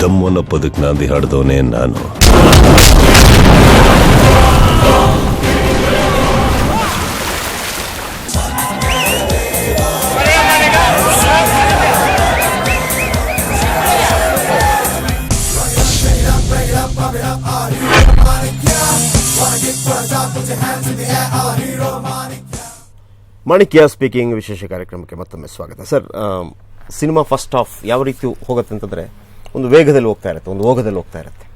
ತಮ್ಮನ ಪದಕ್ ನಾಂದಿ ಹಾಡ್ದವನೇ ನಾನು. ಮಾಣಿಕ್ಯ ಸ್ಪೀಕಿಂಗ್ ವಿಶೇಷ ಕಾರ್ಯಕ್ರಮಕ್ಕೆ ಮತ್ತೊಮ್ಮೆ ಸ್ವಾಗತ. ಸರ್ ಸಿನಿಮಾ ಫಸ್ಟ್ ಆಫ್ ಯಾವ ರೀತಿ ಹೋಗುತ್ತೆ ಅಂತಂದ್ರೆ ಒಂದು ವೇಗದಲ್ಲಿ ಹೋಗ್ತಾ ಇರುತ್ತೆ ಒಂದು ಓಗದಲ್ಲಿ ಹೋಗ್ತಾ ಇರುತ್ತೆ.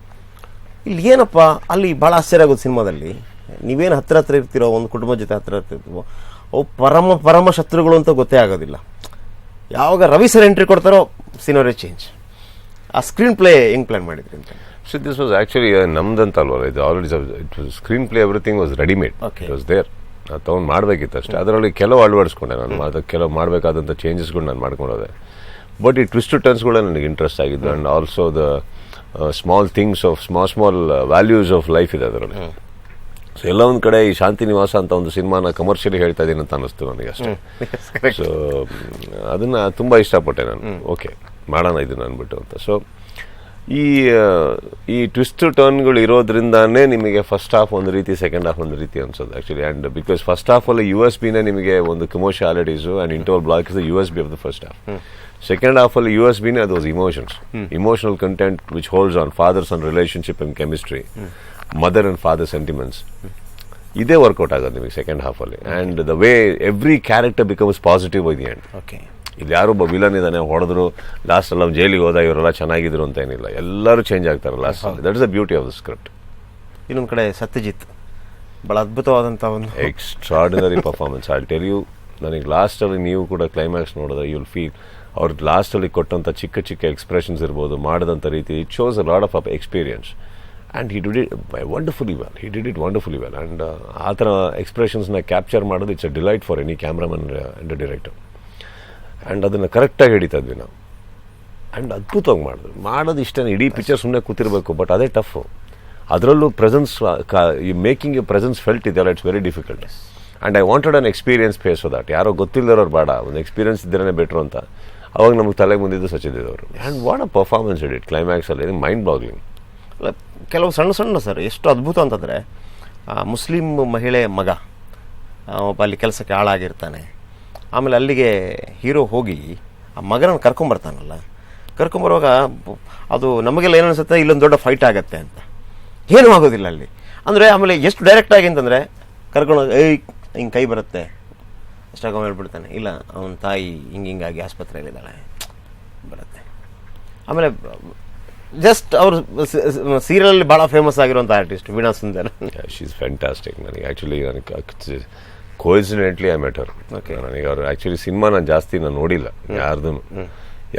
ಇಲ್ಲಿ ಏನಪ್ಪ ಅಲ್ಲಿ ಭಾಳ ಆಶ್ಚರ್ಯ ಆಗೋದು ಸಿನಿಮಾದಲ್ಲಿ. ನೀವೇನು ಹತ್ರ ಹತ್ರ ಇರ್ತೀರೋ ಒಂದು ಕುಟುಂಬದ ಜೊತೆ ಹತ್ರ ಇರ್ತಿರ್ತೀವೋ ಇರ್ತೀವೋ ಅವು ಪರಮ ಪರಮ ಶತ್ರುಗಳು ಅಂತ ಗೊತ್ತೇ ಆಗೋದಿಲ್ಲ. ಯಾವಾಗ ರವಿ ಸರ್ ಎಂಟ್ರಿ ಕೊಡ್ತಾರೋ ಸಿನೋರಿ ಚೇಂಜ್ ಆ ಸ್ಕ್ರೀನ್ ಪ್ಲೇ ಹೆಂಗೆ ಪ್ಲ್ಯಾನ್ ಮಾಡಿದ್ರಿ ಅಂತ? ಸೊ ದಿಸ್ ವಾಸ್ ಆ್ಯಕ್ಚುಲಿ ನಮ್ದಂತ ಅಲ್ವಲ್ಲ ಇದು already it was screenplay everything was readymade. It was there ನಾನು ತೊಗೊಂಡು ಮಾಡಬೇಕಿತ್ತು ಅಷ್ಟೇ ಅದರಲ್ಲಿ ಕೆಲವು ಅಳವಡಿಸ್ಕೊಂಡೆ ನಾನು. ಅದಕ್ಕೆ ಕೆಲವು ಮಾಡಬೇಕಾದಂಥ ಚೇಂಜಸ್ಗಳು ನಾನು ಮಾಡ್ಕೊಂಡೋದೆ ಬಟ್ ಈ ಟ್ವಿಸ್ಟ್ ಟರ್ನ್ಸ್ಗಳು ನನಗೆ ಇಂಟ್ರೆಸ್ಟ್ ಆಗಿದ್ದು and also the small things of small small values of life ಇದೆ ಅದರಲ್ಲಿ. ಸೊ ಎಲ್ಲ ಒಂದು ಕಡೆ ಈ ಶಾಂತಿ ನಿವಾಸ ಅಂತ ಒಂದು ಸಿನಿಮಾನ ಕಮರ್ಷಿಯಲಿ ಹೇಳ್ತಾ ಇದ್ದೀನಿ ಅಂತ ಅನ್ನಿಸ್ತು ನನಗೆ ಅಷ್ಟೇ. ಸೊ ಅದನ್ನು ತುಂಬ ಇಷ್ಟಪಟ್ಟೆ ನಾನು. ಓಕೆ ಮಾಡೋಣ ಇದನ್ನು ಅಂದ್ಬಿಟ್ಟು ಅಂತ. ಸೊ ಈ ಈ ಟ್ವಿಸ್ಟ್ ಟರ್ನ್ಗಳು ಇರೋದ್ರಿಂದಾನೇ ನಿಮಗೆ ಫಸ್ಟ್ ಹಾಫ್ ಒಂದು ರೀತಿ ಸೆಕೆಂಡ್ ಹಾಫ್ ಒಂದು ರೀತಿ ಅನ್ಸೋದು ಆ್ಯಕ್ಚುಲಿ ಆ್ಯಂಡ್ ಬಿಕಾಸ್ ಫಸ್ಟ್ ಹಾಫಲ್ಲಿ ಯು ಎಸ್ ಬಿನೇ ನಿಮಗೆ ಒಂದು commercialities and interval block is U S B of the first half second ಹಾಫಲ್ಲಿ U S ಬಿನೇ ಅದು emotions emotional content which holds on fathers on relationship in chemistry mother and father sentiments ಇದೇ workout ಆಗೋದು ನಿಮಗೆ second ಹಾಫಲ್ಲಿ and the way every character becomes positive by the end okay ಇಲ್ಲಿ ಯಾರೊಬ್ಬ villain ಇದ್ದಾನೆ ಹೊಡೆದ್ರು last ನಮ್ಮ ಜೈಲಿಗೆ ಹೋದಾಗ ಇವರೆಲ್ಲ ಚೆನ್ನಾಗಿದ್ರು ಅಂತ ಏನಿಲ್ಲ. ಎಲ್ಲರೂ ಚೇಂಜ್ ಆಗ್ತಾರೆ last that is the beauty of the script ಇನ್ನೊಂದು ಕಡೆ ಸತ್ಯಜಿತ್. ಭಾಳ ಅದ್ಭುತವಾದಂಥ ಒಂದು extraordinary performance I tell you ನನಗೆ ಲಾಸ್ಟಲ್ಲಿ ನೀವು ಕೂಡ ಕ್ಲೈಮ್ಯಾಕ್ಸ್ ನೋಡಿದ್ರೆ ಯುಲ್ ಫೀಲ್ ಅವ್ರ ಲಾಸ್ಟಲ್ಲಿ ಕೊಟ್ಟಂಥ ಚಿಕ್ಕ ಚಿಕ್ಕ ಎಕ್ಸ್ಪ್ರೆಷನ್ಸ್ ಇರ್ಬೋದು ಮಾಡಿದಂಥ ರೀತಿ it shows a lot of experience and he did it wonderfully well he did it wonderfully well and ಆ ಥರ ಎಕ್ಸ್ಪ್ರೆಷನ್ಸ್ನ ಕ್ಯಾಪ್ಚರ್ ಮಾಡೋದು it's a delight for any cameraman and director and ಅದನ್ನು ಕರೆಕ್ಟಾಗಿ ಹಿಡಿತಾ ಇದ್ವಿ ನಾವು. ಆ್ಯಂಡ್ ಅದ್ಭುತವಾಗಿ ಮಾಡಿದ್ರು. ಮಾಡೋದು ಇಷ್ಟೇ ಇಡೀ ಪಿಕ್ಚರ್ ಸುಮ್ಮನೆ ಕೂತಿರ್ಬೇಕು ಬಟ್ ಅದೇ ಟಫು ಅದರಲ್ಲೂ ಪ್ರೆಸೆನ್ಸ್ ಈ ಮೇಕಿಂಗ್ ಎ ಪ್ರೆಸೆನ್ಸ್ ಫೆಲ್ಟ್ ಇದೆಯಲ್ಲ it's very difficult and I wanted an experience face that ಯಾರೋ ಗೊತ್ತಿಲ್ಲದವ್ರು ಬೇಡ. ಒಂದು ಎಕ್ಸ್ಪೀರಿಯನ್ಸ್ ಇದ್ದರೇ ಬೆಟ್ರು ಅಂತ. ಅವಾಗ ನಮಗೆ ತಲೆಗೆ ಬಂದಿದ್ದು ಸಚಿದೇವರು and what a performance is it ಕ್ಲೈಮ್ಯಾಕ್ಸಲ್ಲಿ mind boggling ಅಲ್ಲ, ಕೆಲವು ಸಣ್ಣ ಸಣ್ಣ ಸರ್ ಎಷ್ಟು ಅದ್ಭುತ ಅಂತಂದರೆ ಮುಸ್ಲಿಂ ಮಹಿಳೆ ಮಗ ಒಬ್ಬ ಅಲ್ಲಿ ಕೆಲಸಕ್ಕೆ ಹಾಳಾಗಿರ್ತಾನೆ ಆಮೇಲೆ ಅಲ್ಲಿಗೆ ಹೀರೋ ಹೋಗಿ ಆ ಮಗನನ್ನು ಕರ್ಕೊಂಬರ್ತಾನಲ್ಲ ಕರ್ಕೊಂಬರುವಾಗ ಅದು ನಮಗೆಲ್ಲ ಏನು ಅನಿಸುತ್ತೆ? ಇಲ್ಲೊಂದು ದೊಡ್ಡ ಫೈಟ್ ಆಗುತ್ತೆ ಅಂತ. ಏನೂ ಆಗೋದಿಲ್ಲ ಅಲ್ಲಿ. ಅಂದರೆ ಆಮೇಲೆ ಎಷ್ಟು ಡೈರೆಕ್ಟ್ ಆಗಿ ಅಂತಂದರೆ ಕರ್ಕೊಂಡು ಏಯ್, ಹಿಂಗೆ ಕೈ ಬರುತ್ತೆ. ಅಷ್ಟಾಗ ಹೇಳ್ಬಿಡ್ತಾನೆ. ಇಲ್ಲ, ಅವನ ತಾಯಿ ಹಿಂಗೆ ಹಿಂಗಾಗಿ ಆಸ್ಪತ್ರೆಯಲ್ಲಿದ್ದಾಳೆ. ಬರುತ್ತೆ. ಆಮೇಲೆ ಜಸ್ಟ್ ಅವರು ಸೀರಿಯಲಲ್ಲಿ ಭಾಳ ಫೇಮಸ್ ಆಗಿರುವಂಥ artist Veena Sundar. She is fantastic ನನಗೆ ಆ್ಯಕ್ಚುಲಿ ನನಗೆ ಕೋಇನ್ಸಿಡೆಂಟ್ಲಿ ಐ ಮೆಟರ್. ನನಗೆ ಅವ್ರು ಆ್ಯಕ್ಚುಲಿ ಸಿನಿಮಾ ನಾನು ಜಾಸ್ತಿ ನಾನು ನೋಡಿಲ್ಲ ಯಾರ್ದು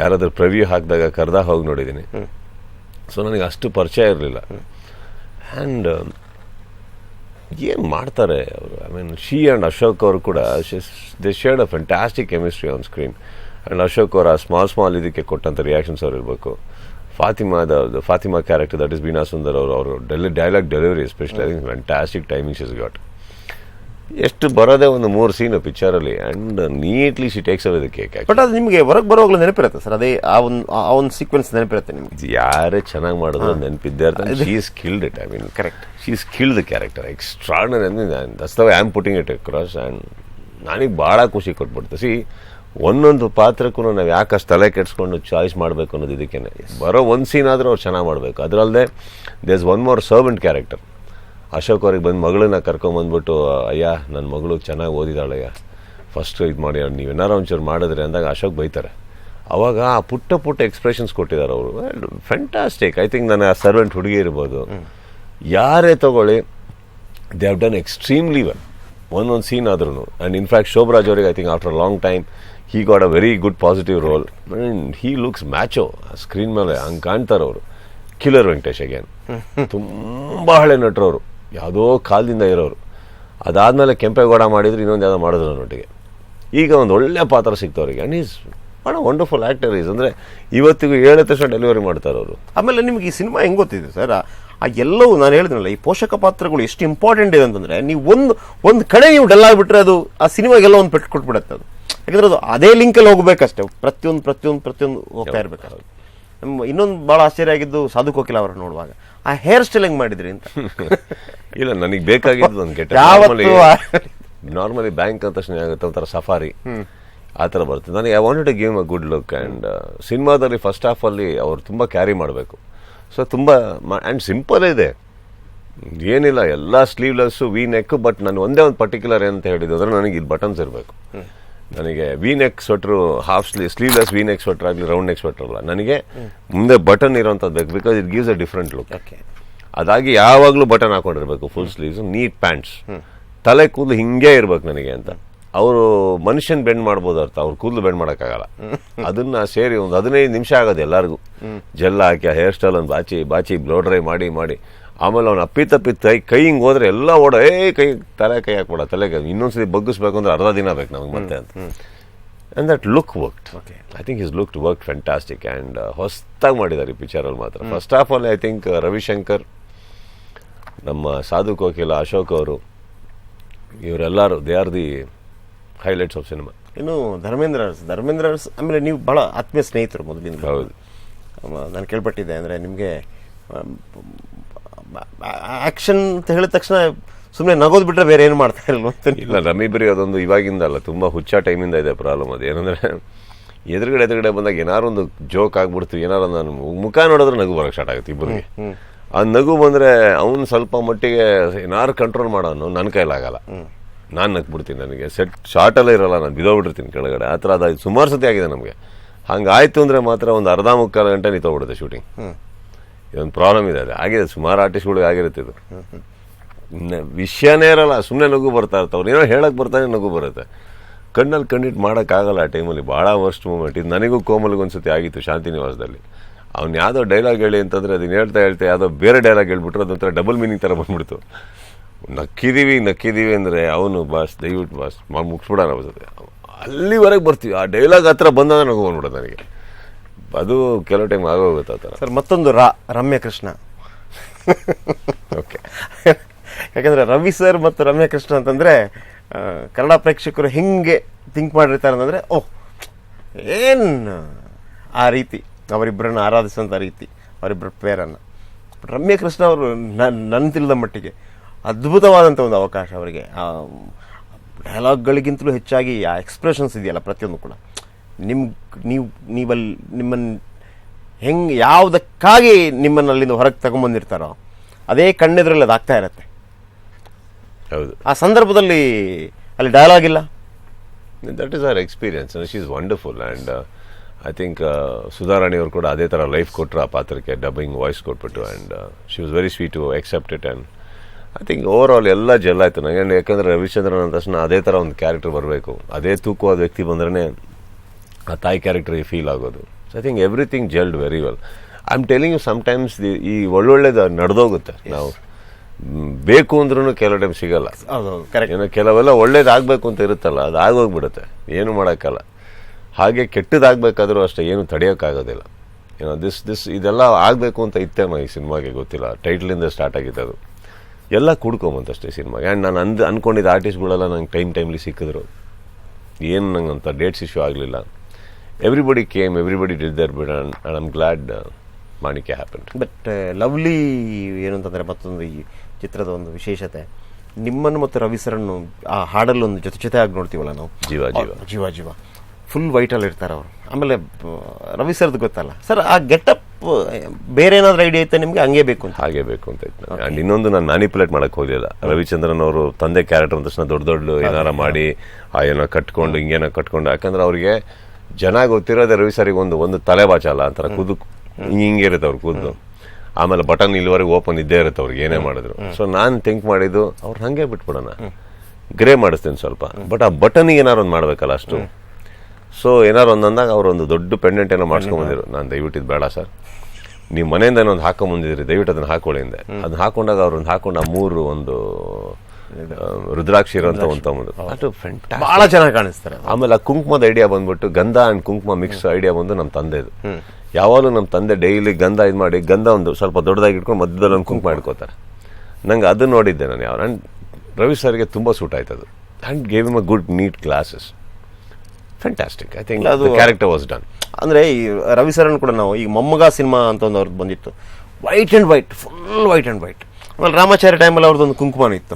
ಯಾರಾದರೂ ಪ್ರಿವ್ಯೂ ಹಾಕಿದಾಗ ಕರೆದ ಹೋಗಿ ನೋಡಿದ್ದೀನಿ ಸೊ ನನಗೆ ಅಷ್ಟು ಪರಿಚಯ ಇರಲಿಲ್ಲ. ಆ್ಯಂಡ್ ಏನು ಮಾಡ್ತಾರೆ ಅವರು? I mean she and Ashok ಅವರು ಕೂಡ they shared a fantastic chemistry on screen and Ashok ಅವರ ಸ್ಮಾಲ್ ಸ್ಮಾಲ್ ಇದಕ್ಕೆ ಕೊಟ್ಟಂಥ ರಿಯಾಕ್ಷನ್ಸ್ ಅವ್ರು ಇರಬೇಕು. ಫಾತಿಮಾದ Fatima character that is Beena Sundar ಅವರು ಅವರು daily dialogue delivery especially I think fantastic timings is got ಎಷ್ಟು ಬರೋದೇ ಒಂದು ಮೂರು scene ಪಿಕ್ಚರಲ್ಲಿ and neatly she takes away the cake but ಅದು ನಿಮಗೆ ಹೊರಗೆ ಬರೋವಾಗಲೂ ನೆನಪಿರುತ್ತೆ ಸರ್ ಅದೇ ಆ ಒಂದು ಆ ಒಂದು ಸೀಕ್ವೆನ್ಸ್ ನೆನಪಿರುತ್ತೆ ನಿಮಗೆ? ಯಾರೇ ಚೆನ್ನಾಗಿ ಮಾಡಿದ್ರು ನೆನಪಿದ್ದೇ ಇರ್ತಾರೆ she is killed it I mean correct she is killed the character extraordinary ಅಂದರೆ that's the I am putting it across and ನನಗೆ ಭಾಳ ಖುಷಿ ಕೊಟ್ಬಿಡ್ತು. ಸಿ ಒಂದೊಂದು ಪಾತ್ರಕ್ಕೂ ನಾವು ಯಾಕೆ ಅಷ್ಟು ತಲೆ ಕೆಡ್ಸ್ಕೊಂಡು ಚಾಯ್ಸ್ ಮಾಡಬೇಕು ಅನ್ನೋದು ಇದಕ್ಕೇನೆ. ಬರೋ ಒಂದು ಸೀನ್ ಆದರೂ ಅವ್ರು ಚೆನ್ನಾಗಿ ಮಾಡಬೇಕು. ಅದರಲ್ಲದೆ there's one more servant character Ashok ಅವ್ರಿಗೆ ಬಂದು ಮಗಳನ್ನ ಕರ್ಕೊಂಬಂದ್ಬಿಟ್ಟು ಅಯ್ಯ ನನ್ನ ಮಗಳು ಚೆನ್ನಾಗಿ ಓದಿದಾಳಯ್ಯ. ಫಸ್ಟ್ ಇದು ಮಾಡಿ ನೀವೇನಾರು ಒಂಚೂರು ಮಾಡಿದ್ರೆ ಅಂದಾಗ ಅಶೋಕ್ ಬೈತಾರೆ. ಅವಾಗ ಆ ಪುಟ್ಟ ಪುಟ್ಟ ಎಕ್ಸ್ಪ್ರೆಷನ್ಸ್ ಕೊಟ್ಟಿದ್ದಾರೆ ಅವರು. ಫ್ಯಾಂಟಾಸ್ಟಿಕ್ ಐ ಥಿಂಕ್ ಆ ಸರ್ವೆಂಟ್ ಹುಡುಗಿ ಇರ್ಬೋದು. ಯಾರೇ ತಗೊಳ್ಳಿ they have done extremely well ಒಂದೊಂದು ಸೀನ್ ಆದ್ರೂ ಆ್ಯಂಡ್ ಇನ್ಫ್ಯಾಕ್ಟ್ ಶೋಭರಾಜ್ ಅವರಿಗೆ I think after long time he got a very good positive role he looks macho screen ಮೇಲೆ ಹಂಗೆ ಕಾಣ್ತಾರೆ ಅವರು. ಕಿಲರ್ ವೆಂಕಟೇಶ್ ಅಗೇನ್ ತುಂಬ ಹಳೆ ನಟರವರು ಯಾವುದೋ ಕಾಲದಿಂದ ಇರೋರು. ಅದಾದಮೇಲೆ ಕೆಂಪೇಗೌಡ ಮಾಡಿದ್ರು ಇನ್ನೊಂದು ಯಾವುದೋ ಮಾಡಿದ್ರು ನನ್ನೊಟ್ಟಿಗೆ. ಈಗ ಒಂದು ಒಳ್ಳೆ ಪಾತ್ರ ಸಿಗ್ತವ್ರಿಗೆ ಆ್ಯಂಡ್ ಈಸ್ ಭಾಳ ವಂಡರ್ಫುಲ್ ಆ್ಯಕ್ಟರ್ ಈಸ್ ಅಂದರೆ ಇವತ್ತಿಗೂ ಏಳು ತಕ್ಷಣ ಡೆಲಿವರಿ ಮಾಡ್ತಾರೆ ಅವರು. ಆಮೇಲೆ ನಿಮಗೆ ಈ ಸಿನಿಮಾ ಹೆಂಗೆ ಗೊತ್ತಿದೆ ಸರ್? ಆ ಎಲ್ಲವೂ ನಾನು ಹೇಳಿದ್ನಲ್ಲ ಈ ಪೋಷಕ ಪಾತ್ರಗಳು ಎಷ್ಟು ಇಂಪಾರ್ಟೆಂಟ್ ಇದೆ ಅಂತಂದರೆ ನೀವು ಒಂದು ಒಂದು ಕಡೆ ನೀವು ಡಲ್ ಆಗಿಬಿಟ್ರೆ ಅದು ಆ ಸಿನಿಮಾಗೆಲ್ಲ ಒಂದು ಪೆಟ್ಟು ಕೊಟ್ಬಿಡುತ್ತೆ ಅದು. ಯಾಕಂದರೆ ಅದು ಅದೇ ಲಿಂಕಲ್ಲಿ ಹೋಗಬೇಕಷ್ಟೇ. ಪ್ರತಿಯೊಂದು ಪ್ರತಿಯೊಂದು ಪ್ರತಿಯೊಂದು ಹೋಗ್ತಾ ನಮ್ಮ ಇನ್ನೊಂದು ಭಾಳ ಆಶ್ಚರ್ಯ ಆಗಿದ್ದು ಸಾಧು ಕೋಕಿಲ ಅವರು ನೋಡುವಾಗ ಆ ಹೇರ್ ಸ್ಟೈಲ್ ಹೆಂಗ್ ಮಾಡಿದ್ರಿ ಅಂತ. ಇಲ್ಲ ನನಗೆ ಬೇಕಾಗಿದ್ದು ಒಂದು ಕೆಟ್ಟ ನಾರ್ಮಲಿ ಬ್ಯಾಂಕ್ ಅಂತ ತಕ್ಷಣ ಆಗುತ್ತೆ ಒಂಥರ ಸಫಾರಿ ಆ ಥರ ಬರುತ್ತೆ. ನನಗೆ I wanted to give a good look and ಸಿನಿಮಾದಲ್ಲಿ ಫಸ್ಟ್ ಹಾಫಲ್ಲಿ ಅವ್ರು ತುಂಬ ಕ್ಯಾರಿ ಮಾಡಬೇಕು. ಸೊ ತುಂಬ ಆ್ಯಂಡ್ ಸಿಂಪಲ್ ಇದೆ. ಏನಿಲ್ಲ ಎಲ್ಲ ಸ್ಲೀವ್ಲೆಸ್ಸು ವಿ ನೆಕ್ ಬಟ್ ನಾನು ಒಂದೇ ಒಂದು ಪರ್ಟಿಕ್ಯುಲರ್ ಅಂತ ಹೇಳಿದ್ದು ಅಂದರೆ ನನಗೆ ಇಲ್ಲಿ ಬಟನ್ಸ್ ಇರಬೇಕು. ನನಗೆ V neck sweater half sleeve sleeveless V neck sweater ಆಗಲಿ ರೌಂಡ್ ನೆಕ್ ಸ್ವೆಟ್ರ್ ಅಲ್ಲ. ನನಗೆ ಮುಂದೆ ಬಟನ್ ಇರೋಂಥದ್ದು ಬೇಕು because it gives a different look ಅದಾಗಿ ಯಾವಾಗಲೂ ಬಟನ್ ಹಾಕೊಂಡಿರ್ಬೇಕು ಫುಲ್ ಸ್ಲೀವ್ಸ್ ನೀಟ್ ಪ್ಯಾಂಟ್ಸ್ ತಲೆ ಕೂದಲು ಹಿಂಗೆ ಇರ್ಬೇಕು ನನಗೆ ಅಂತ. ಅವರು ಮನುಷ್ಯನ್ ಬೆಂಡ್ ಮಾಡ್ಬೋದು ಅರ್ಥ ಅವ್ರ ಕೂದಲು ಬೆಂಡ್ ಮಾಡೋಕ್ಕಾಗಲ್ಲ. ಅದನ್ನ ಸೇರಿ ಒಂದು ಹದಿನೈದು ನಿಮಿಷ ಆಗೋದು ಎಲ್ಲರಿಗೂ. ಜೆಲ್ ಹಾಕಿ ಹೇರ್ ಸ್ಟೈಲ್ ಒಂದು ಬಾಚಿ ಬಾಚಿ ಬ್ಲೋ ಡ್ರೈ ಮಾಡಿ ಮಾಡಿ. ಆಮೇಲೆ ಅವ್ನು ಅಪ್ಪಿ ತಪ್ಪಿ ಕೈ ಹಿಂಗೆ ಹೋದ್ರೆ ಎಲ್ಲ ಓಡ ಏ ಕೈ ತಲೆ ಕೈ ಹಾಕ್ಬೇಡ ತಲೆ ಕೈ. ಇನ್ನೊಂದ್ಸರಿ ಬಗ್ಗಿಸ್ಬೇಕು ಅಂದ್ರೆ ಅರ್ಧ ದಿನ ಬೇಕು ನಮಗೆ ಮತ್ತೆ ಅಂತ. And that look worked okay I think is look work fantastic and ಹೊಸ್ದಾಗಿ ಮಾಡಿದ್ದಾರೆ ಈ ಪಿಕ್ಚರಲ್ಲಿ ಮಾತ್ರ. First of all I think Ravishankar ನಮ್ಮ ಸಾಧು ಕೋಕಿಲ ಅಶೋಕ್ ಅವರು ಇವರೆಲ್ಲರೂ they are the highlights of cinema ಇನ್ನು ಧರ್ಮೇಂದ್ರ ಅರ್ಸ್ ಧರ್ಮೇಂದ್ರ ಅರ್ಸ್ ಆಮೇಲೆ ನೀವು ಭಾಳ ಆತ್ಮೀಯ ಸ್ನೇಹಿತರು ಮೊದಲಿಂದ. ಹೌದು. ನಾನು ಕೇಳ್ಪಟ್ಟಿದ್ದೆ ಅಂದರೆ ನಿಮಗೆ ಆಕ್ಷನ್ ಅಂತ ಹೇಳಿದ ತಕ್ಷಣ ಸುಮ್ಮನೆ ನಗೋದು ಬಿಟ್ಟರೆ ಬೇರೆ ಏನು ಮಾಡ್ತಾ ಇರಲ್ವ ನೀವು- ಇಲ್ಲ ನಮ್ಮಿಬ್ಬರಿಗೆ ಅದೊಂದು ಇವಾಗಿಂದ ಅಲ್ಲ ತುಂಬ ಹುಚ್ಚ ಟೈಮಿಂದ ಇದೆ ಪ್ರಾಬ್ಲಮ್ ಅದು. ಏನಂದರೆ ಎದುರುಗಡೆ ಎದುರುಗಡೆ ಬಂದಾಗ ಏನಾರು ಒಂದು ಜೋಕ್ ಆಗ್ಬಿಡ್ತು ಏನಾರು ನಾನು ಮುಖ ನೋಡಿದ್ರೆ ನಗು ಬರೋಕ್ಕೆ ಸ್ಟಾರ್ಟ್ ಆಗುತ್ತೆ ಇಬ್ಬರಿಗೆ. ಆ ನಗು ಬಂದರೆ ಅವನು ಸ್ವಲ್ಪ ಮಟ್ಟಿಗೆ ಏನಾರು ಕಂಟ್ರೋಲ್ ಮಾಡೋನು ನನ್ನ ಕೈಲಾಗಲ್ಲ ನಾನು ನಗ್ಬಿಡ್ತೀನಿ ನನಗೆ. ಸೆಟ್ ಶಾರ್ಟಲ್ಲೇ ಇರಲ್ಲ ನಾನು ಬಿದೋಗ್ಬಿಟ್ಟಿರ್ತೀನಿ ಕೆಳಗಡೆ. ಆ ಥರ ಅದು ಸುಮಾರು ಸತಿ ಆಗಿದೆ ನಮಗೆ. ಹಂಗಾಯ್ತು ಅಂದರೆ ಮಾತ್ರ ಒಂದು ಅರ್ಧ ಮುಕ್ಕಾಲು ಗಂಟೆ ನಿಂತೋಗ್ಬಿಡುತ್ತೆ ಶೂಟಿಂಗ್ ಇದೊಂದು ಪ್ರಾಬ್ಲಮ್ ಇದೆ ಅದು. ಆಗಿದೆ, ಸುಮಾರು ಆರ್ಟಿಸ್ಟ್ಗಳಿಗೆ ಆಗಿರುತ್ತೆ ಇದು. ವಿಷಯನೇ ಇರಲ್ಲ ಸುಮ್ಮನೆ ನಗು ಬರ್ತಾ ಇರ್ತಾವ್ರು ಏನೋ ಹೇಳಕ್ಕೆ ಬರ್ತಾನೆ ನಗು ಬರುತ್ತೆ. ಕಣ್ಣಲ್ಲಿ ಕಣ್ಣಿಟ್ಟು ಮಾಡೋಕ್ಕಾಗಲ್ಲ ಆ ಟೈಮಲ್ಲಿ ಭಾಳ ವರ್ಸ್ಟ್ ಮೂಮೆಂಟ್ ಇದು ನನಗೂ ಕೋಮಲ್ಗೆ ಒಂದ್ಸತಿ ಆಗಿತ್ತು ಶಾಂತಿ ನಿವಾಸದಲ್ಲಿ. ಅವ್ನು ಯಾವುದೋ ಡೈಲಾಗ್ ಹೇಳಿ ಅಂತಂದರೆ ಅದನ್ನ ಹೇಳ್ತಾ ಹೇಳ್ತಾ ಯಾವುದೋ ಬೇರೆ ಡೈಲಾಗ್ ಹೇಳ್ಬಿಟ್ರೆ ಅದೊಂಥರ ಡಬಲ್ ಮೀನಿಂಗ್ ಥರ ಬಂದ್ಬಿಡ್ತು. ನಕ್ಕಿದ್ದೀವಿ ನಕ್ಕಿದ್ದೀವಿ ಅಂದರೆ ಅವನು ಬಾಸ್ ದಯವಿಟ್ಟು ಬಾಸ್ ಮುಗಿಸ್ಬಿಡೋಣ ಅಲ್ಲಿವರೆಗೆ ಬರ್ತೀವಿ. ಆ ಡೈಲಾಗ್ ಹತ್ರ ಬಂದಾಗ ನಗು ಬಂದ್ಬಿಡೋದು ನನಗೆ. ಅದು ಕೆಲವು ಟೈಮ್ ಆಗೋಗುತ್ತೆ ಆ ಥರ. ಸರ್ ಮತ್ತೊಂದು ರಾ ರಮ್ಯ ಕೃಷ್ಣ ಓಕೆ. ಯಾಕಂದ್ರೆ ರವಿ ಸರ್ ಮತ್ತು ರಮ್ಯ ಕೃಷ್ಣ ಅಂತಂದರೆ ಕನ್ನಡ ಪ್ರೇಕ್ಷಕರು ಹೆಂಗೆ ಥಿಂಕ್ ಮಾಡಿರ್ತಾರೆ ಅಂತಂದರೆ ಓಹ್ ಏನು ಆ ರೀತಿ ಅವರಿಬ್ಬರನ್ನು ಆರಾಧಿಸುವಂಥ ರೀತಿ ಅವರಿಬ್ಬರ ಪೇರನ್ನು. ರಮ್ಯ ಕೃಷ್ಣ ಅವರು ನನ್ನ ತಿಳಿದ ಮಟ್ಟಿಗೆ ಅದ್ಭುತವಾದಂಥ ಒಂದು ಅವಕಾಶ ಅವರಿಗೆ. ಆ ಡೈಲಾಗ್ಗಳಿಗಿಂತಲೂ ಹೆಚ್ಚಾಗಿ ಆ ಎಕ್ಸ್ಪ್ರೆಷನ್ಸ್ ಇದೆಯಲ್ಲ ಪ್ರತಿಯೊಂದು ಕೂಡ. ನಿಮ್ ನೀವು ನೀವಲ್ಲಿ ನಿಮ್ಮನ್ನು ಹೆಂಗೆ ಯಾವುದಕ್ಕಾಗಿ ನಿಮ್ಮನ್ನು ಅಲ್ಲಿಂದ ಹೊರಗೆ ತಗೊಂಬಂದಿರ್ತಾರೋ ಅದೇ ಕಣ್ಣೆದ್ರಲ್ಲಿ ಅದು ಆಗ್ತಾ ಇರತ್ತೆ. ಹೌದು. ಆ ಸಂದರ್ಭದಲ್ಲಿ ಅಲ್ಲಿ ಡೈಲಾಗ್ ಇಲ್ಲ? That is our experience she is wonderful and I think Sudharani ಅವರು ಕೂಡ ಅದೇ ಥರ ಲೈಫ್ ಕೊಟ್ಟರು ಆ ಪಾತ್ರಕ್ಕೆ ಡಬ್ಬಿಂಗ್ ವಾಯ್ಸ್ ಕೊಟ್ಬಿಟ್ಟು and she was very sweet to accept it and I think over all ಎಲ್ಲ ಜೆಲ್ ಆಯಿತು. ನನಗೆ ಯಾಕಂದರೆ ರವಿಚಂದ್ರನ್ ಅಂದ ತಕ್ಷಣ ಅದೇ ಥರ ಒಂದು ಕ್ಯಾರೆಕ್ಟರ್ ಬರಬೇಕು. ಅದೇ ತೂಕವಾದ ವ್ಯಕ್ತಿ ಬಂದ್ರೇ ಆ ತಾಯಿ ಕ್ಯಾರೆಕ್ಟರ್ ಫೀಲ್ ಆಗೋದು. So I think everything jelled very well I am telling you sometimes ಈ ಒಳ್ಳೊಳ್ಳೇದು ನಡೆದೋಗುತ್ತೆ. ನಾವು ಬೇಕು ಅಂದ್ರೂ ಕೆಲವು ಟೈಮ್ ಸಿಗಲ್ಲ. ಏನೋ ಕೆಲವೆಲ್ಲ ಒಳ್ಳೇದಾಗಬೇಕು ಅಂತ ಇರುತ್ತಲ್ಲ ಅದು ಆಗೋಗ್ಬಿಡುತ್ತೆ. ಏನು ಮಾಡೋಕ್ಕಲ್ಲ. ಹಾಗೆ ಕೆಟ್ಟದಾಗಬೇಕಾದ್ರೂ ಅಷ್ಟೇ ಏನು ತಡೆಯೋಕ್ಕಾಗೋದಿಲ್ಲ. ಏನೋ ದಿಸ್ ದಿಸ್ ಇದೆಲ್ಲ ಆಗಬೇಕು ಅಂತ ಇತ್ತೇನೋ ಈ ಸಿನಿಮಾಗೆ ಗೊತ್ತಿಲ್ಲ. ಟೈಟ್ಲಿಂದ ಸ್ಟಾರ್ಟ್ ಆಗಿತ್ತು ಅದು ಎಲ್ಲ ಕೂಡ್ಕೊಂಬಂತಷ್ಟೇ ಸಿನಿಮಾಗೆ. ಆ್ಯಂಡ್ ನಾನು ಅಂದ್ ಅಂದ್ಕೊಂಡಿದ್ದ ಆರ್ಟಿಸ್ಟ್ಗಳೆಲ್ಲ ನಂಗೆ ಟೈಮ್ ಟೈಮ್ಲಿ ಸಿಕ್ಕಿದ್ರು. ಏನು ನಂಗೆ ಅಂತ ಡೇಟ್ಸ್ ಇಶ್ಯೂ ಆಗಲಿಲ್ಲ. Everybody came everybody did their bit and i'm glad ಮಾಣಿಕೆ ಹ್ಯಾಪನ್ ಬಟ್ ಲವ್ಲಿ ಏನು ಅಂತಂದ್ರೆ ಮತ್ತೊಂದು ಈ ಚಿತ್ರದ ಒಂದು ವಿಶೇಷತೆ. ನಿಮ್ಮನ್ನು ಮತ್ತು ರವಿ ಸರನ್ನು ಆ ಹಾಡಲ್ಲಿ ಒಂದು ಜೊತೆ ಆಗಿ ನೋಡ್ತೀವಲ್ಲ ನಾವು? ಜೀವ, ಜೀವ. ಜೀವ ಜೀವ. ಫುಲ್ ವೈಟಲ್ಲಿ ಇರ್ತಾರೆ ಅವರು. ಆಮೇಲೆ ಬ- ರವಿ ಸರ್ದು ಗೊತ್ತಲ್ಲ. ಸರ್ ಆ ಗೆಟಪ್ ಬೇರೆ ಏನಾದರೂ ಐಡಿಯಾ ಐತೆ ನಿಮಗೆ? ಹಂಗೆ ಬೇಕು ಅಂತ. ಹಾಗೆ ಬೇಕು ಅಂತ ಇತ್ತು. ಆ್ಯಂಡ್ ಇನ್ನೊಂದು ನಾನು ಮ್ಯಾನಿಪುಲೇಟ್ ಮಾಡಕ್ ಹೋಗಲಿಲ್ಲ. ರವಿಚಂದ್ರನ್ ಅವರು ತಂದೆ ಕ್ಯಾರೆಕ್ಟರ್ ತಕ್ಷಣ ದೊಡ್ಡ ದೊಡ್ಡ ಏನಾರ ಮಾಡಿ ಆ ಏನೋ ಕಟ್ಕೊಂಡು ಹಿಂಗೇನೋ ಕಟ್ಕೊಂಡು ಯಾಕಂದ್ರೆ ಅವ್ರಿಗೆ ಜನ ಗೊತ್ತಿರೋದೇ ರವಿ ಸರಿಗೆ ಒಂದು ಒಂದು ತಲೆ ಬಾಚಲ್ಲ ಅಂತಾರೆ. ಕುದು ಹಿಂಗೆ ಇರುತ್ತೆ ಅವ್ರು ಕುದ್ದು. ಆಮೇಲೆ ಬಟನ್ ಇಲ್ಲಿವರೆಗೆ ಓಪನ್ ಇದ್ದೇ ಇರುತ್ತೆ ಅವ್ರಿಗೆ ಏನೇ ಮಾಡಿದ್ರು. ಸೊ ನಾನು ಥಿಂಕ್ ಮಾಡಿದ್ದು ಅವ್ರು ಹಂಗೆ ಬಿಟ್ಬಿಡೋಣ. ಗ್ರೇ ಮಾಡಿಸ್ತೀನಿ ಸ್ವಲ್ಪ. ಬಟ್ ಆ ಬಟನ್ಗೆ ಏನಾರು ಒಂದು ಮಾಡಬೇಕಲ್ಲ ಅಷ್ಟು. ಸೊ ಏನಾರು ಒಂದು ಅಂದಾಗ ಅವ್ರು ಒಂದು ದೊಡ್ಡ ಪೆಂಡೆಂಟ್ ಏನೋ ಮಾಡಿಸ್ಕೊಂಬಂದಿರು ನಾನು ದಯವಿಟ್ಟು ಇದು ಬೇಡ ಸರ್. ನೀವು ಮನೆಯಿಂದ ಏನೊಂದು ಒಂದು ಹಾಕೊಂಡ್ ಬಂದಿದ್ರಿ ದಯವಿಟ್ಟು ಅದನ್ನ ಹಾಕೊಳ್ಳಿ ಹಿಂದೆ ಅದನ್ನ ಹಾಕೊಂಡಾಗ ಅವ್ರೊಂದು ಹಾಕೊಂಡು ಆ ಮೂರು ಒಂದು ರುದ್ರಾಕ್ಷಿ ಇರೋಂಥ ಒಂದು ತಗೊಂಡು ಅದು. ಬಹಳ ಚೆನ್ನಾಗಿ ಕಾಣಿಸ್ತಾರೆ ಆಮೇಲೆ ಆ ಕುಂಕುಮದ ಐಡಿಯಾ ಬಂದ್ಬಿಟ್ಟು ಗಂಧ ಅಂಡ್ ಕುಂಕುಮ ಮಿಕ್ಸ್ ಐಡಿಯಾ ಬಂದು ನಮ್ಮ ತಂದೆದು ಯಾವಾಗಲೂ ನಮ್ಮ ತಂದೆ ಡೈಲಿ ಗಂಧ ಇದು ಮಾಡಿ ಗಂಧ ಒಂದು ಸ್ವಲ್ಪ ದೊಡ್ಡದಾಗಿ ಇಟ್ಕೊಂಡು ಮಧ್ಯದಲ್ಲಿ ಒಂದು ಕುಂಕುಮ ಇಟ್ಕೋತಾರೆ ನಂಗೆ ಅದು ನೋಡಿದ್ದೆ ನಾನು ಯಾವ ಆ್ಯಂಡ್ ರವಿ ಸರ್ಗೆ ತುಂಬ ಸೂಟ್ ಆಯ್ತು ಅದು. And gave him a good neat classes fantastic I think ಅದು- ಕ್ಯಾರೆಕ್ಟರ್ ವಾಸ್ ಡನ್ ಅಂದರೆ ಈ ರವಿ ಸರನ್ ಕೂಡ ನಾವು ಈಗ ಮೊಮ್ಮಗ ಸಿನಿಮಾ ಅಂತ ಒಂದು ಅವ್ರದ್ದು ಬಂದಿತ್ತು. White and white full white and white ಆಮೇಲೆ ರಾಮಾಚಾರ್ಯ ಟೈಮಲ್ಲಿ ಅವ್ರದ್ದೊಂದು ಕುಂಕುಮನ ಇತ್ತು.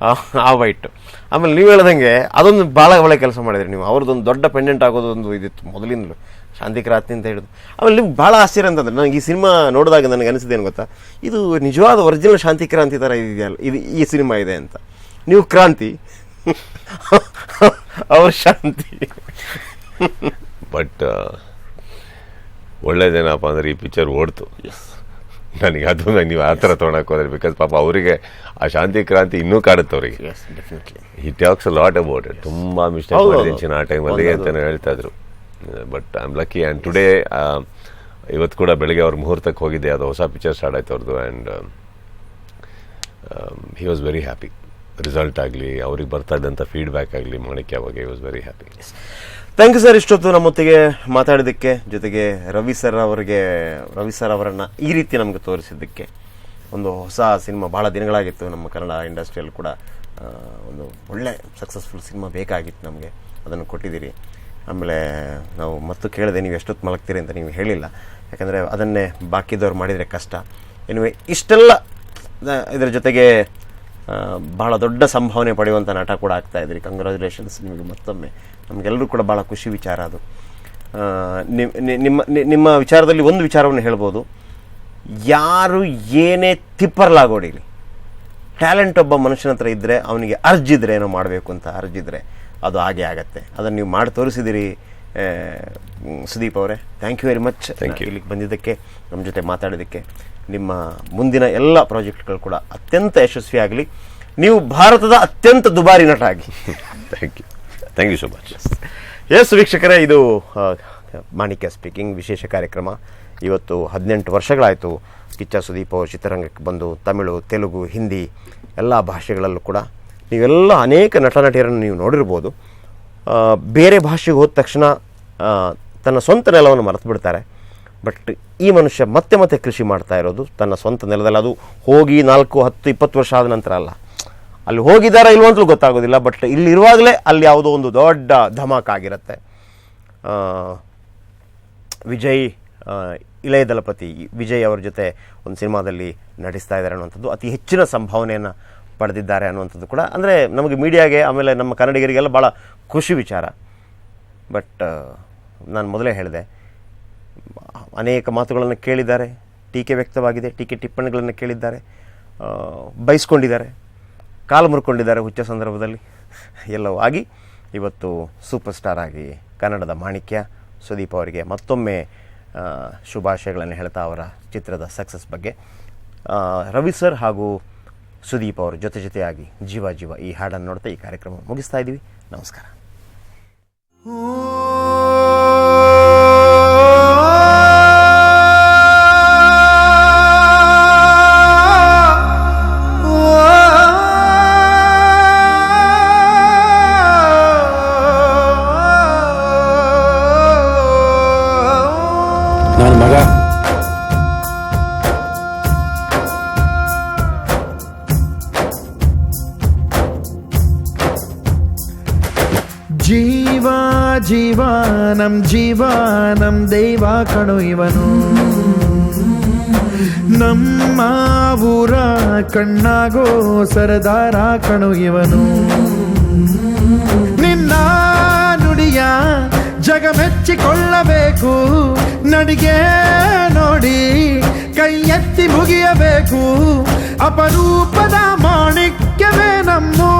ಆ ಆ ವೈಟ್. ಆಮೇಲೆ ನೀವು ಹೇಳ್ದಂಗೆ ಅದೊಂದು ಭಾಳ ಒಳ್ಳೆ ಕೆಲಸ ಮಾಡಿದ್ರಿ ನೀವು. ಅವ್ರದ್ದೊಂದು ದೊಡ್ಡ ಪೆಂಡೆಂಟ್ ಆಗೋದೊಂದು ಇದಿತ್ತು ಮೊದಲಿಂದಲೂ. ಶಾಂತಿ ಕ್ರಾಂತಿ ಅಂತ ಹೇಳಿದ್ರು. ಆಮೇಲೆ ನಿಮ್ಗೆ ಭಾಳ ಆಶ್ಚರ್ಯ ಅಂತಂದ್ರೆ ನನಗೆ ಈ ಸಿನಿಮಾ ನೋಡಿದಾಗ ನನಗೆ ಅನಿಸಿದೆ ಏನು ಗೊತ್ತಾ? ಇದು ನಿಜವಾದ ಒರಿಜಿನಲ್ ಶಾಂತಿ ಕ್ರಾಂತಿ ಥರ ಇದೆಯಲ್ಲ ಇದು ಈ ಸಿನಿಮಾ ಇದೆ ಅಂತ. ನೀವು ಕ್ರಾಂತಿ. ಅವ್ರ ಶಾಂತಿ. ಬಟ್ ಒಳ್ಳೇದೇನಪ್ಪ ಅಂದ್ರೆ ಈ ಪಿಕ್ಚರ್ ಓಡ್ತು. ನನಗೆ ಅದು ನೀವು ಆ ಥರ ತೊಗೊಳಕ್ಕೆ ಹೋದ್ರೆ ಬಿಕಾಸ್ ಪಾಪ ಅವರಿಗೆ ಆ ಶಾಂತಿ ಕ್ರಾಂತಿ ಇನ್ನೂ ಕಾಡುತ್ತೆ ಅವರಿಗೆ. He talks lot about it ತುಂಬಾ ಮಿಸ್ಟೇಕ್ ಮಾಡಿದ್ದೀನಿ ಆ ಟೈಮಲ್ಲಿ ಅಂತಲೇ ಹೇಳ್ತಾ ಇದ್ರು. But I am lucky and today ಇವತ್ತು ಕೂಡ ಬೆಳಗ್ಗೆ ಅವ್ರ ಮುಹೂರ್ತಕ್ಕೆ ಹೋಗಿದ್ದೆ. ಅದು ಹೊಸ ಪಿಕ್ಚರ್ ಸ್ಟಾರ್ಟ್ ಆಯ್ತು ಅವ್ರದ್ದು and he was very happy result ಆಗಲಿ ಅವ್ರಿಗೆ ಬರ್ತಾ ಇದ್ದಂಥ ಫೀಡ್ಬ್ಯಾಕ್ ಆಗಲಿ ಮಾಣಿಕ್ಯ ಬಗ್ಗೆ was very happy thank you sir ಇಷ್ಟೊತ್ತು ನಮ್ಮೊತ್ತಿಗೆ ಮಾತಾಡಿದ್ದಕ್ಕೆ. ಜೊತೆಗೆ ರವಿ ಸರ್ ಅವರಿಗೆ, ರವಿ ಸರ್ ಅವರನ್ನು ಈ ರೀತಿ ನಮಗೆ ತೋರಿಸಿದ್ದಕ್ಕೆ ಒಂದು ಹೊಸ ಸಿನಿಮಾ ಭಾಳ ದಿನಗಳಾಗಿತ್ತು. ನಮ್ಮ ಕನ್ನಡ ಇಂಡಸ್ಟ್ರಿಯಲ್ಲಿ ಕೂಡ ಒಂದು ಒಳ್ಳೆ ಸಕ್ಸಸ್ಫುಲ್ ಸಿನಿಮಾ ಬೇಕಾಗಿತ್ತು ನಮಗೆ. ಅದನ್ನು ಕೊಟ್ಟಿದ್ದೀರಿ. ಆಮೇಲೆ ನಾವು ಮತ್ತು ಕೇಳಿದೆ, ನೀವು ಎಷ್ಟೊತ್ತು ಮಲಗ್ತೀರಿ ಅಂತ ನೀವು ಹೇಳಿಲ್ಲ. ಯಾಕಂದರೆ ಅದನ್ನೇ ಬಾಕಿದವ್ರು ಮಾಡಿದರೆ ಕಷ್ಟ. ಎನಿವೆ ಇಷ್ಟೆಲ್ಲ ಇದರ ಜೊತೆಗೆ ಬಹಳ ದೊಡ್ಡ ಸಂಭಾವನೆ ಪಡೆಯುವಂಥ ನಟ ಕೂಡ ಆಗ್ತಾ ಇದ್ರಿ. ಕಂಗ್ರ್ಯಾಚುಲೇಷನ್ಸ್ ನಿಮಗೆ ಮತ್ತೊಮ್ಮೆ. ನಮಗೆಲ್ಲರೂ ಕೂಡ ಭಾಳ ಖುಷಿ ವಿಚಾರ ಅದು. ನಿಮ್ಮ ನಿ- ನಿಮ್ಮ ವಿಚಾರದಲ್ಲಿ ಒಂದು ವಿಚಾರವನ್ನು ಹೇಳ್ಬೋದು. ಯಾರು ಏನೇ ತಿಪ್ಪರ್ಲಾಗೋಡಿಲಿ ಟ್ಯಾಲೆಂಟ್ ಒಬ್ಬ ಮನುಷ್ಯನ ಹತ್ರ ಇದ್ದರೆ ಅವನಿಗೆ ಅರ್ಜಿದ್ರೆ ಏನೋ ಮಾಡಬೇಕು ಅಂತ ಅರ್ಜಿದ್ರೆ ಅದು ಹಾಗೆ ಆಗತ್ತೆ. ಅದನ್ನು ನೀವು ಮಾಡಿ ತೋರಿಸಿದಿರಿ ಸುದೀಪ್ ಅವರೇ. Thank you very much. ಇಲ್ಲಿಗೆ ಬಂದಿದ್ದಕ್ಕೆ ನಮ್ಮ ಜೊತೆ ಮಾತಾಡೋದಕ್ಕೆ ನಿಮ್ಮ ಮುಂದಿನ ಎಲ್ಲ ಪ್ರಾಜೆಕ್ಟ್ಗಳು ಕೂಡ ಅತ್ಯಂತ ಯಶಸ್ವಿಯಾಗಲಿ. ನೀವು ಭಾರತದ ಅತ್ಯಂತ ದುಬಾರಿ ನಟ ಆಗಿ thank you thank you so much yes ವೀಕ್ಷಕರೇ ಇದು ಮಾಣಿಕ್ಯ ಸ್ಪೀಕಿಂಗ್ ವಿಶೇಷ ಕಾರ್ಯಕ್ರಮ. ಇವತ್ತು ಹದಿನೆಂಟು ವರ್ಷಗಳಾಯಿತು ಕಿಚ್ಚ ಸುದೀಪ್ ಅವರು ಚಿತ್ರರಂಗಕ್ಕೆ ಬಂದು ತಮಿಳು ತೆಲುಗು ಹಿಂದಿ ಎಲ್ಲ ಭಾಷೆಗಳಲ್ಲೂ ಕೂಡ ನೀವೆಲ್ಲ ಅನೇಕ ನಟ ನಟಿಯರನ್ನು ನೀವು ನೋಡಿರ್ಬೋದು. ಬೇರೆ ಭಾಷೆಗೆ ಹೋದ ತಕ್ಷಣ ತನ್ನ ಸ್ವಂತ ನೆಲವನ್ನು ಮರೆತು ಬಿಡ್ತಾರೆ. ಬಟ್ ಈ ಮನುಷ್ಯ ಮತ್ತೆ ಮತ್ತೆ ಕೃಷಿ ಮಾಡ್ತಾ ಇರೋದು ತನ್ನ ಸ್ವಂತ ನೆಲದಲ್ಲಿ. ಅದು ಹೋಗಿ ನಾಲ್ಕು, ಹತ್ತು, ಇಪ್ಪತ್ತು ವರ್ಷ ಆದ ನಂತರ ಅಲ್ಲ. ಅಲ್ಲಿ ಹೋಗಿದ್ದಾರಾ ಇಲ್ವೋ ಅಂತಲೂ ಗೊತ್ತಾಗೋದಿಲ್ಲ ಬಟ್ ಇಲ್ಲಿ ಇರುವಾಗಲೇ ಅಲ್ಲಿ ಯಾವುದೋ ಒಂದು ದೊಡ್ಡ ಧಮಾಕ ಆಗಿರುತ್ತೆ. ವಿಜಯ್ ಇಳೆಯ ದಳಪತಿ ವಿಜಯ್ ಅವ್ರ ಜೊತೆ ಒಂದು ಸಿನಿಮಾದಲ್ಲಿ ನಟಿಸ್ತಾ ಇದ್ದಾರೆ ಅನ್ನುವಂಥದ್ದು, ಅತಿ ಹೆಚ್ಚಿನ ಸಂಭಾವನೆಯನ್ನು ಪಡೆದಿದ್ದಾರೆ ಅನ್ನುವಂಥದ್ದು ಕೂಡ. ಅಂದರೆ ನಮಗೆ ಮೀಡಿಯಾಗೆ, ಆಮೇಲೆ ನಮ್ಮ ಕನ್ನಡಿಗರಿಗೆಲ್ಲ ಭಾಳ ಖುಷಿ ವಿಚಾರ. ಬಟ್ ನಾನು ಮೊದಲೇ ಹೇಳಿದೆ ಅನೇಕ ಮಾತುಗಳನ್ನು ಕೇಳಿದ್ದಾರೆ, ಟೀಕೆ ವ್ಯಕ್ತವಾಗಿದೆ, ಟೀಕೆ ಟಿಪ್ಪಣಿಗಳನ್ನು ಕೇಳಿದ್ದಾರೆ ಬಯಸ್ಕೊಂಡಿದ್ದಾರೆ, ಕಾಲು ಮುರ್ಕೊಂಡಿದ್ದಾರೆ ಹುಚ್ಚ ಸಂದರ್ಭದಲ್ಲಿ. ಎಲ್ಲವೂ ಆಗಿ ಇವತ್ತು ಸೂಪರ್ ಸ್ಟಾರ್ ಆಗಿ ಕನ್ನಡದ ಮಾಣಿಕ್ಯ ಸುದೀಪ್ ಅವರಿಗೆ ಮತ್ತೊಮ್ಮೆ ಶುಭಾಶಯಗಳನ್ನು ಹೇಳ್ತಾ ಅವರ ಚಿತ್ರದ ಸಕ್ಸಸ್ ಬಗ್ಗೆ. ರವಿ ಸರ್ ಹಾಗೂ ಸುದೀಪ್ ಅವರು ಜೊತೆ ಜೊತೆಯಾಗಿ ಜೀವ ಜೀವ ಈ ಹಾಡನ್ನು ನೋಡ್ತಾ ಈ ಕಾರ್ಯಕ್ರಮ ಮುಗಿಸ್ತಾ ಇದ್ದೀವಿ. ನಮಸ್ಕಾರ. ನಮ್ ಜೀವ ನಮ್ ದೈವ ಕಣು ಇವನು. ನಮ್ಮ ಊರ ಕಣ್ಣಾಗೋ ಸರದಾರ ಕಣು ಇವನು. ನಿನ್ನ ನುಡಿಯ ಜಗ ಮೆಚ್ಚಿಕೊಳ್ಳಬೇಕು ನಡಿಗೆ ನೋಡಿ ಕೈ ಎತ್ತಿ ಮುಗಿಯಬೇಕು, ಅಪರೂಪದ ಮಾಣಿಕ್ಯವೇ ನಮ್ಮೋ